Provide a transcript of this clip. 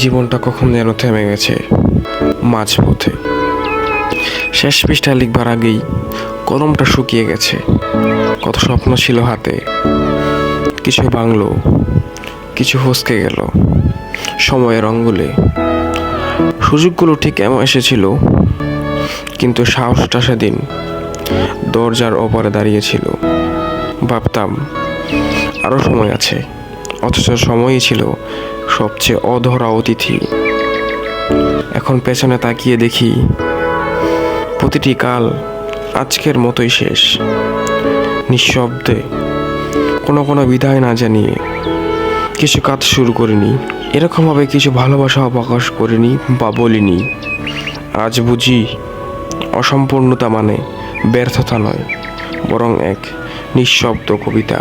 জীবনটা কখন যেন থেমে গেছে মাঝপথে শেষ পৃষ্ঠা লিখবার আগেই কলমটা শুকিয়ে গেছে। কত স্বপ্ন ছিল হাতে, কিছু ভাঙলো, কিছু ফসকে গেল। সময়ের অঙ্গুলে সুযোগগুলো ঠিক এমন এসেছিল, কিন্তু সাহসটা সেদিন দরজার ওপারে দাঁড়িয়েছিল। ভাবতাম আরও সময় আছে। অথচ সময়ই ছিল সবচেয়ে অধরা অতিথি। এখন পেছনে তাকিয়ে দেখি প্রতিটি কাল আজকের মতোই শেষ। নিঃশব্দে কোনো কোনো বিধায় না জানিয়ে কিছু কাজ শুরু করিনি। এরকমভাবে কিছু ভালোবাসাও প্রকাশ করিনি বা বলিনি। আজ বুঝি অসম্পূর্ণতা মানে ব্যর্থতা নয়, বরং এক নিঃশব্দ কবিতা।